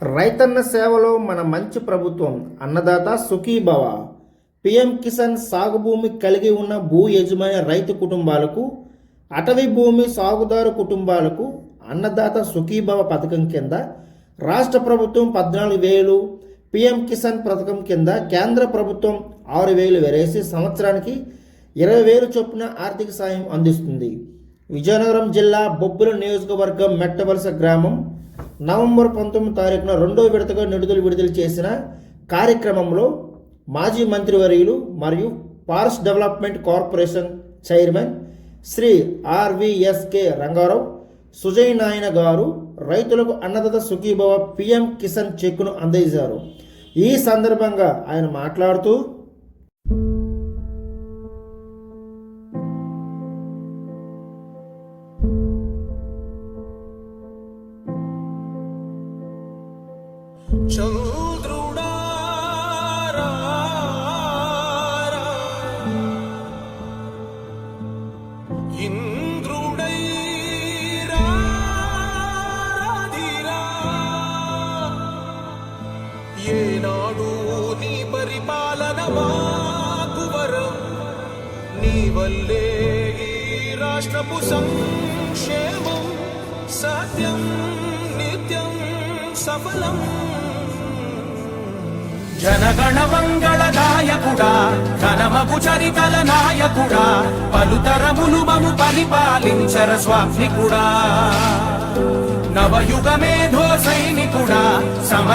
రైతన్న సేవలో మన మంచి ప్రభుత్వం అన్నదాత సుఖీభవ పిఎం కిసాన్ సాగు భూమి కలిగి ఉన్న భూ యజమాని రైతు కుటుంబాలకు అటవీ భూమి సాగుదారు కుటుంబాలకు అన్నదాత సుఖీభవ పథకం కింద రాష్ట్ర ప్రభుత్వం పద్నాలుగు వేలు పిఎం కిసాన్ పథకం కింద కేంద్ర ప్రభుత్వం ఆరు వేలు వేరేసి సంవత్సరానికి ఇరవై వేలు చొప్పున ఆర్థిక సాయం అందిస్తుంది. విజయనగరం జిల్లా బొబ్బుల నియోజకవర్గం మెట్టవలస గ్రామం నవంబర్ పంతొమ్మిది తారీఖున రెండో విడతగా నిడుదల విడుదల చేసిన కార్యక్రమంలో మాజీ మంత్రివర్యులు మరియు forest development corporation chairman Shri RVSK Rangarao Sujay నాయన గారు రైతులకు అన్నదాత సుఖీభవ పిఎం కిసాన్ చెక్కును అందజేశారు ఈ సందర్భంగా ఆయన మాట్లాడుతూ పరిపాలన మాకు వరం నీ వల్లే ఈ రాష్ట్రపు సంక్షేమం సత్యం నిత్యం సఫలం. జనగణ మంగళదాయకుడా ఘనమగు చరితల నాయకుడా పలుతరములు మము పరిపాలించర స్వామికుడా. నవయుగ మేధో సైనికుడా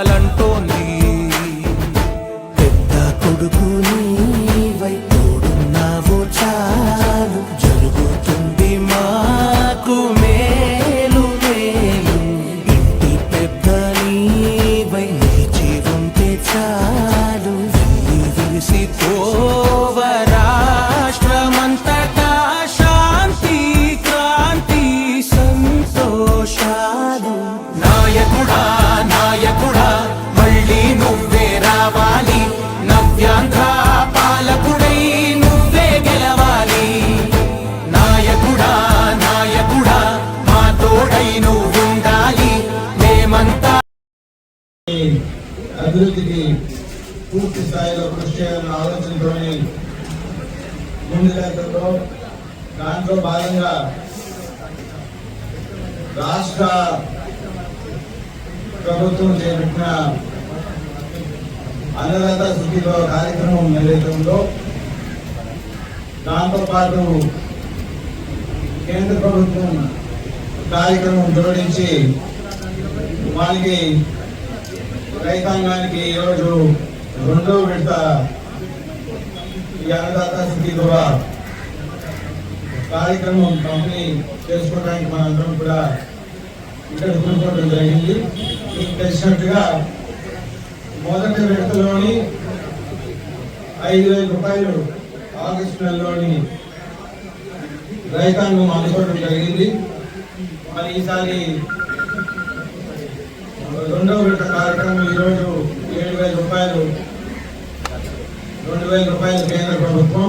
గెలవాలంటోంది పెద్ద కొడుకు నీవై తోడున్నావో చాలు. జరుగుతుంది మా స్థాయిలో కృషి చేయాలన్న ఆలోచనతోని ముందుకెళ్తుందో దాంట్లో భాగంగా రాష్ట్ర ప్రభుత్వం చేపట్టిన అన్నదాత సుఖీలో కార్యక్రమం ఏదైతే ఉందో దాంతో పాటు కేంద్ర ప్రభుత్వం కార్యక్రమం జోడించి వారికి రైతాంగానికి ఈరోజు రెండో విడత ఈ అన్నదాత స్థితి ద్వారా కార్యక్రమం పంపిణీ చేసుకోవడానికి మనందరం కూడా ఇక్కడ కూర్చోవడం జరిగింది. మీకు తెలిసినట్టుగా మొదటి విడతలోని ఐదు వేల రూపాయలు ఆగస్టు నెలలోని రైతాంగం అందుకోవడం జరిగింది. మరి ఈసారి రెండవ విడత కార్యక్రమం ఈరోజు వేల రూపాయలు. రెండు వేల రూపాయలు కేంద్ర ప్రభుత్వం.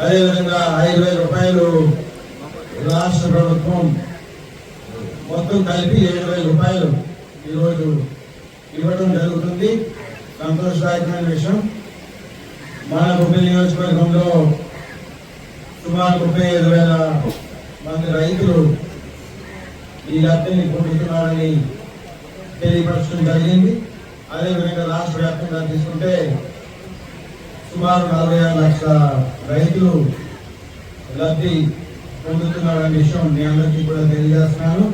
అదేవిధంగా ఐదు వేల రూపాయలు రాష్ట్ర ప్రభుత్వం. మొత్తం కలిపి ఏడు వేల రూపాయలు ఈరోజు ఇవ్వడం జరుగుతుంది. సంతోషదాయకమైన విషయం. మన గుబ్బి నియోజకవర్గంలో సుమారు ముప్పై ఐదు వేల మంది రైతులు ఈ లబ్ధిని పొందుతున్నారని తెలియపరచడం జరిగింది. అదేవిధంగా రాష్ట్ర వ్యాప్తంగా తీసుకుంటే సుమారు నలభై ఆరు లక్షల రైతులు లబ్ధి పొందుతున్నారనే విషయం మీ అందరికీ కూడా తెలియజేస్తున్నాను.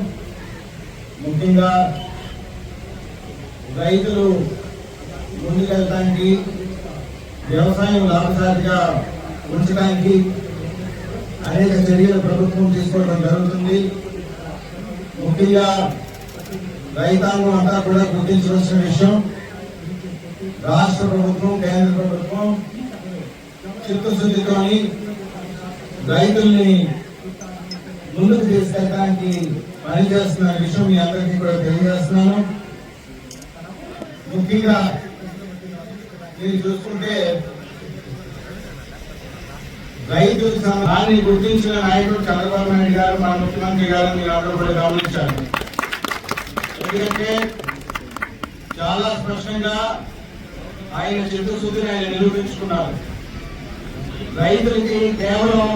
ముఖ్యంగా రైతులు ముందుకెళ్ళటానికి వ్యవసాయం లాభసాటిగా ఉంచడానికి అనేక చర్యలు ప్రభుత్వం తీసుకోవడం జరుగుతుంది. ముఖ్యంగా రైతాంగం అంతా కూడా గుర్తించవలసిన విషయం రాష్ట్ర ప్రభుత్వం కేంద్ర ప్రభుత్వం చిత్తశుద్ధితో రైతుల్ని ముందుకు తీసుకెళ్ళడానికి పనిచేస్తున్న విషయం మీ అందరికీ కూడా తెలియజేస్తున్నాను. ముఖ్యంగా మీరు చూసుకుంటే రైతు దాన్ని గుర్తించిన నాయకుడు చంద్రబాబు నాయుడు గారు మన ముఖ్యమంత్రి గారు మీరు అందరూ కూడా గమనించారు ఎందుకంటే చాలా స్పష్టంగా ఆయన చిత్తశుద్ధిని ఆయన నిరూపించుకున్నారు. రైతులకి కేవలం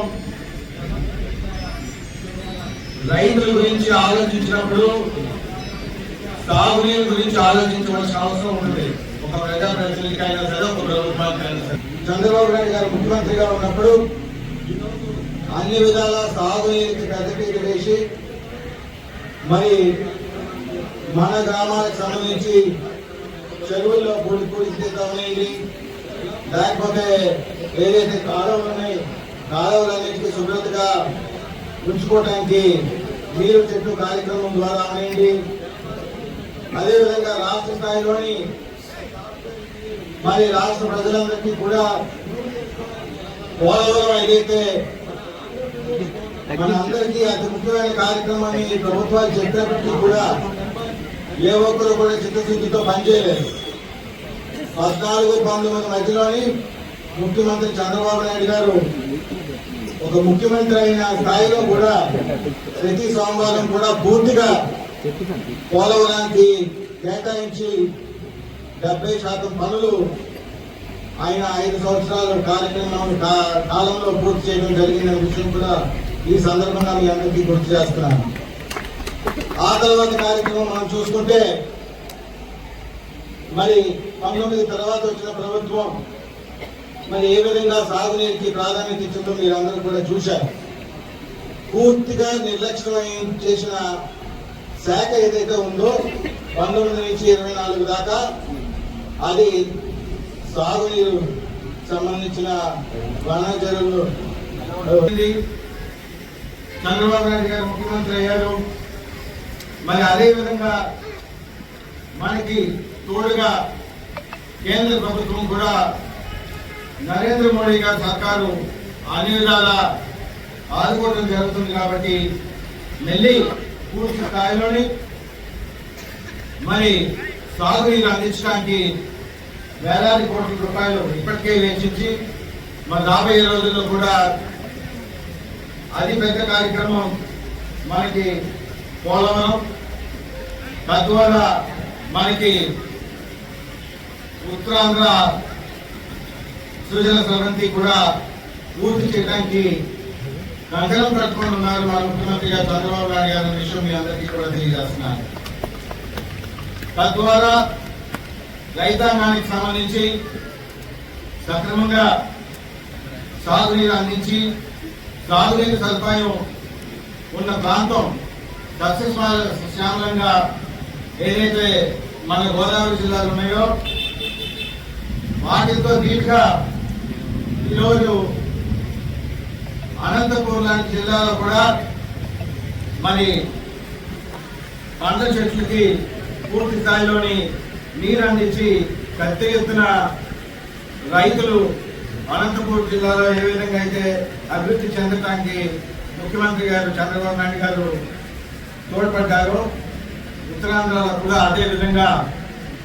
రైతుల గురించి ఆలోచించినప్పుడు సాగునీరు గురించి ఆలోచించవలసిన అవసరం ఉంటుంది. ఒక ప్రజాప్రతినిధికి అయినా సరే ఒక ప్రభుత్వానికి అయినా సరే. చంద్రబాబు నాయుడు గారు ముఖ్యమంత్రిగా ఉన్నప్పుడు అన్ని విధాల సాగునీరుకి పెద్దపీట వేసి మరి మన గ్రామాలకు సంబంధించి చెరువుల్లో పూడి పూడి తీద్దామనేది లేకపోతే ఏదైతే కాలువలు ఉన్నాయి కాలువలన్నింటికి శుభ్రతగా ఉంచుకోవడానికి నీరు చెట్టు కార్యక్రమం ద్వారా అనేది అదేవిధంగా రాష్ట్ర స్థాయిలోని మరి రాష్ట్ర ప్రజలందరికీ కూడా పోలవరం ఏదైతే మన అందరికీ అతి ముఖ్యమైన కార్యక్రమాన్ని ప్రభుత్వాలు చెప్పినప్పటికీ కూడా ఏ ఒక్కరు కూడా చిత్తశుద్ధితో పనిచేయలేదు పద్నాలుగు పంతొమ్మిది మధ్యలోని ముఖ్యమంత్రి చంద్రబాబు నాయుడు గారు ఒక ముఖ్యమంత్రి అయిన స్థాయిలో కూడా ప్రతి సోమవారం కూడా పూర్తిగా పోలవరానికి కేటాయించి డెబ్బై శాతం పనులు ఆయన ఐదు సంవత్సరాల కార్యక్రమం కాలంలో పూర్తి చేయడం జరిగిన విషయం కూడా ఈ సందర్భంగా మీ అందరికీ గుర్తు చేస్తున్నాను. ఆ తర్వాత కార్యక్రమం మనం చూసుకుంటే మరి పంతొమ్మిది తర్వాత వచ్చిన ప్రభుత్వం మరి ఏ విధంగా సాగునీరుకి ప్రాధాన్యత ఇచ్చిందో మీరందరూ కూడా చూశారు. పూర్తిగా నిర్లక్ష్యం చేసిన శాఖ ఏదైతే ఉందో పంతొమ్మిది నుంచి ఇరవై నాలుగు దాకా అది సాగునీరు సంబంధించిన వనజరులు చంద్రబాబు నాయుడు గారు ముఖ్యమంత్రి అయ్యారు. మరి అదే విధంగా మనకి తోడుగా కేంద్ర ప్రభుత్వం కూడా నరేంద్ర మోడీ గారి సర్కారు అన్ని విధాల ఆదుకోవడం జరుగుతుంది కాబట్టి మళ్ళీ పూర్తి స్థాయిలోని మరి సాగునీరు అందించడానికి వేలాది కోట్ల రూపాయలు ఇప్పటికే వెచ్చించి మరి రాబోయే రోజుల్లో కూడా అతి పెద్ద కార్యక్రమం మనకి పోలవరం. తద్వారా మనకి ఉత్తరాంధ్ర సృజన స్రవంతి కూడా పూర్తి చేయడానికి కంకణం కట్టుకొని ఉన్నారు. మన ముఖ్యమంత్రిగా చంద్రబాబు నాయుడు గారి విషయం మీ అందరికీ కూడా తెలియజేస్తున్నారు తద్వారా రైతాంగానికి సంబంధించి సక్రమంగా సాగునీరు అందించి సాగునీరు సదుపాయం ఉన్న ప్రాంతం సస్యశ్యామలంగా ఏదైతే మన గోదావరి జిల్లాలు ఉన్నాయో వాటితో దీటుగా ఈరోజు అనంతపూర్ లాంటి జిల్లాలో కూడా మరి పండ్ల చెట్లకి పూర్తి స్థాయిలోని నీరు అందించి పెద్ద ఎత్తున రైతులు అనంతపూర్ జిల్లాలో ఏ విధంగా అయితే అభివృద్ధి చెందడానికి ముఖ్యమంత్రి గారు చంద్రబాబు నాయుడు గారు తోడ్పడ్డారు. ఉత్తరాంధ్రలో కూడా అదే విధంగా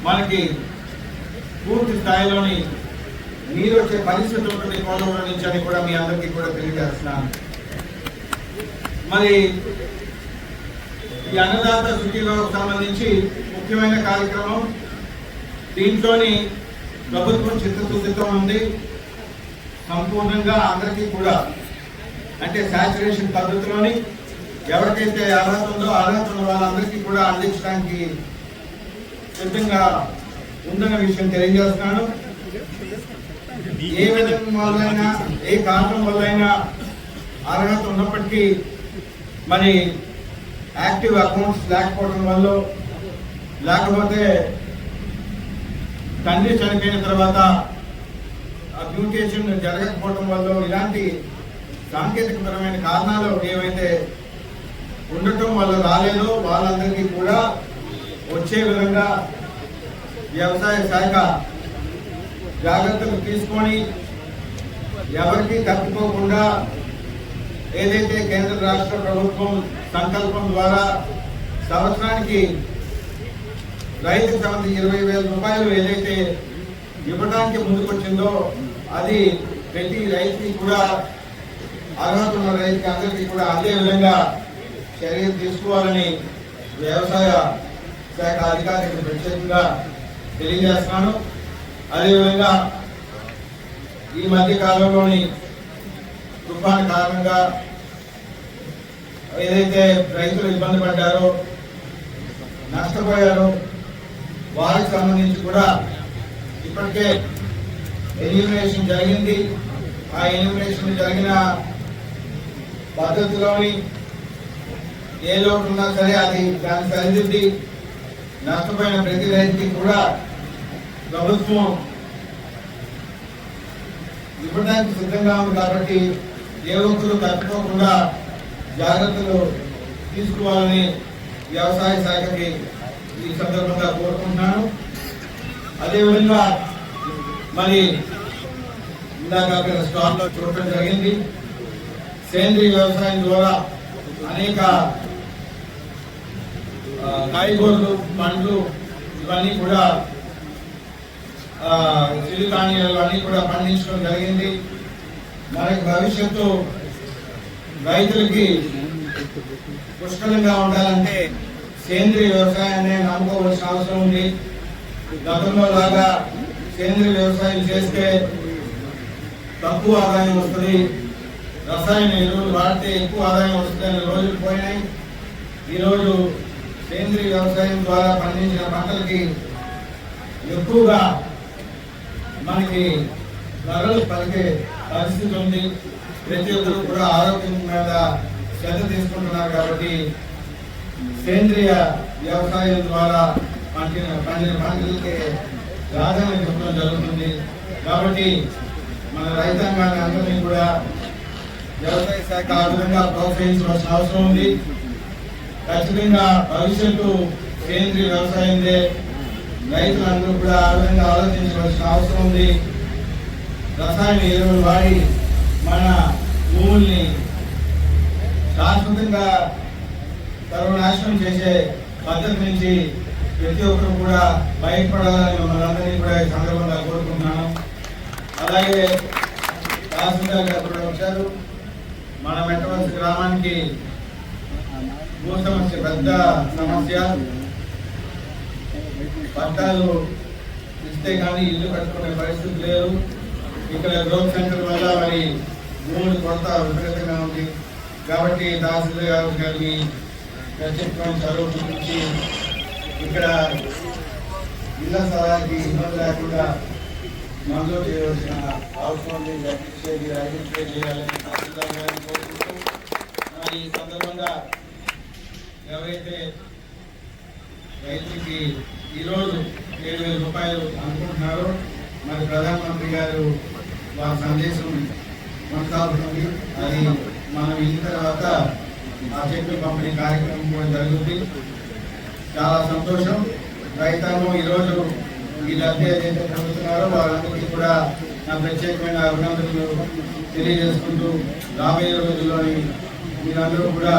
మనకి పూర్తి స్థాయిలోని నీరు వచ్చే పరిస్థితి ఉంటుంది పోలవరం నుంచి అని కూడా మీ అందరికీ కూడా తెలియజేస్తున్నాను. మరి ఈ అన్నదాత సుఖీలో సంబంధించి ముఖ్యమైన కార్యక్రమం దీంట్లోని ప్రభుత్వం చిత్తశుద్ధితో ఉంది. సంపూర్ణంగా అందరికీ కూడా అంటే శాచురేషన్ పద్ధతిలోని ఎవరికైతే అర్హత ఉందో అర్హత ఉన్న వాళ్ళందరికీ కూడా అందించడానికి సిద్ధంగా ఉందన్న విషయం తెలియజేస్తున్నాను. ఏ విధంగా వల్లైనా ఏ కారణం వల్లైనా అర్హత ఉన్నప్పటికీ మరి యాక్టివ్ అకౌంట్స్ లేకపోవడం వల్ల లేకపోతే తండ్రి చనిపోయిన తర్వాత అడ్మినికేషన్ జరగకపోవడం వల్ల ఇలాంటి సాంకేతికపరమైన కారణాలు ఏవైతే ఉండటం వల్ల రాలేదు. వాళ్ళందరికీ కూడా వచ్చే విధంగా వ్యవసాయ శాఖ జాగ్రత్తలు తీసుకొని ఎవరికి తప్పుకోకుండా ఏదైతే కేంద్ర రాష్ట్ర ప్రభుత్వం సంకల్పం ద్వారా సంవత్సరానికి రైతుకు సంబంధించి ఇరవై వేల రూపాయలు ఏదైతే ఇవ్వడానికి ముందుకొచ్చిందో అది ప్రతి రైతుకి కూడా అర్హత ఉన్న రైతుకి అందరికీ కూడా అదే విధంగా చర్యలు తీసుకోవాలని వ్యవసాయ శాఖ అధికారికి ప్రత్యేకంగా తెలియజేస్తున్నాను. అదేవిధంగా ఈ మధ్య కాలంలోని తుఫాన్ కారణంగా ఏదైతే రైతులు ఇబ్బంది పడ్డారో నష్టపోయారో వారికి సంబంధించి కూడా ఇప్పటికే ఎలిమినేషన్ జరిగింది. ఆ ఎలిమినేషన్ జరిగిన పద్ధతిలోని ఏ లోటు ఉన్నా సరే అది దాన్ని సరిదిద్ది నష్టపోయిన ప్రతి రైతుకి కూడా ప్రభుత్వం ఇవ్వడానికి సిద్ధంగా ఉంది కాబట్టి ఏ ఒక్కరు తప్పుకోకుండా జాగ్రత్తలు తీసుకోవాలని వ్యవసాయ శాఖకి ఈ సందర్భంగా కోరుకుంటున్నాను. అదేవిధంగా మరి ఇందాక అక్కడ స్టాల్లో చూడటం జరిగింది. సేంద్రీయ వ్యవసాయం ద్వారా అనేక కాయగూరలు పండ్లు ఇవన్నీ కూడా ఆ, చిరుధాన్యాలు అన్నీ కూడా పండించడం జరిగింది. మనకి భవిష్యత్తు రైతులకి పుష్కలంగా ఉండాలంటే సేంద్రీయ వ్యవసాయాన్ని నమ్ముకోవాల్సిన అవసరం ఉంది. గతంలో లాగా సేంద్రీయ వ్యవసాయం చేస్తే తక్కువ ఆదాయం వస్తుంది. రసాయన ఎరువులు వాడితే ఎక్కువ ఆదాయం వస్తుంది అనే రోజులు పోయినాయి. ఈరోజు సేంద్రీయ వ్యవసాయం ద్వారా పండించిన పంటలకి ఎక్కువగా మనకి ధరలు పలికే పరిస్థితి ఉంది. ప్రతి ఒక్కరు కూడా ఆరోగ్యం మీద శ్రద్ధ తీసుకుంటున్నారు కాబట్టి సేంద్రియ వ్యవసాయం ద్వారా పండిన పండిన పంటలకి ప్రాధాన్యత ఇవ్వడం జరుగుతుంది. కాబట్టి మన రైతాంగాన్ని అందరినీ కూడా వ్యవసాయ శాఖ ఆ విధంగా ప్రోత్సహించవలసిన అవసరం ఉంది. ఖచ్చితంగా భవిష్యత్తు సేంద్రీయ వ్యవసాయందే. రైతులందరూ కూడా ఆ విధంగా ఆలోచించవలసిన అవసరం ఉంది. రసాయన ఎరువులు వాడి మన భూముల్ని శాశ్వతంగా సర్వనాశనం చేసే పద్ధతి నుంచి ప్రతి ఒక్కరు కూడా బయటపడాలని మనందరినీ కూడా ఈ సందర్భంగా కోరుకుంటున్నాను. అలాగే తహసీల్దార్ గారు కూడా వచ్చారు. మన మెట్టవలస గ్రామానికి భూ సమస్య పెద్ద సమస్య. పట్టాలు ఇస్తే కానీ ఇల్లు కట్టుకునే పరిస్థితి లేదు. ఇక్కడ గ్రోత్ సెంటర్ వల్ల మరి భూములు కొరత విపరీతంగా ఉంది. కాబట్టి తహసీల్దార్ గారు గారిని ప్రత్యేకమైన చదువు గురించి ఇక్కడ ఇళ్ళ స్థలానికి ఇబ్బంది లేకుండా మంజూరు చేయవలసిన అవసరం ఉంది. దయచేసి చేయాలని తహసీల్దార్ గారిని కోరుకుంటూ మరి ఈ సందర్భంగా ఎవరైతే రైతుకి ఈరోజు ఏడు వేల రూపాయలు అనుకుంటున్నారో మరి ప్రధానమంత్రి గారు వారి సందేశం కొనసాగుతుంది. అది మనం ఇన్న తర్వాత ఆ చెట్లు పంపిణీ కార్యక్రమం కూడా జరుగుతుంది. చాలా సంతోషం. రైతాంగం ఈరోజు ఈ లబ్ధి ఏదైతే పొందుతున్నారో వాళ్ళందరికీ కూడా నా ప్రత్యేకమైన అభినందనలు తెలియజేసుకుంటూ రాబోయే రోజుల్లోని మీరందరూ కూడా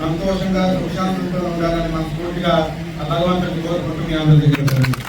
సంతోషంగా సుశాంతంగా ఉండాలని మనస్ఫూర్తిగా ఆ భగవంతుడిని కోరుకుంటూ మీ అందరి దగ్గర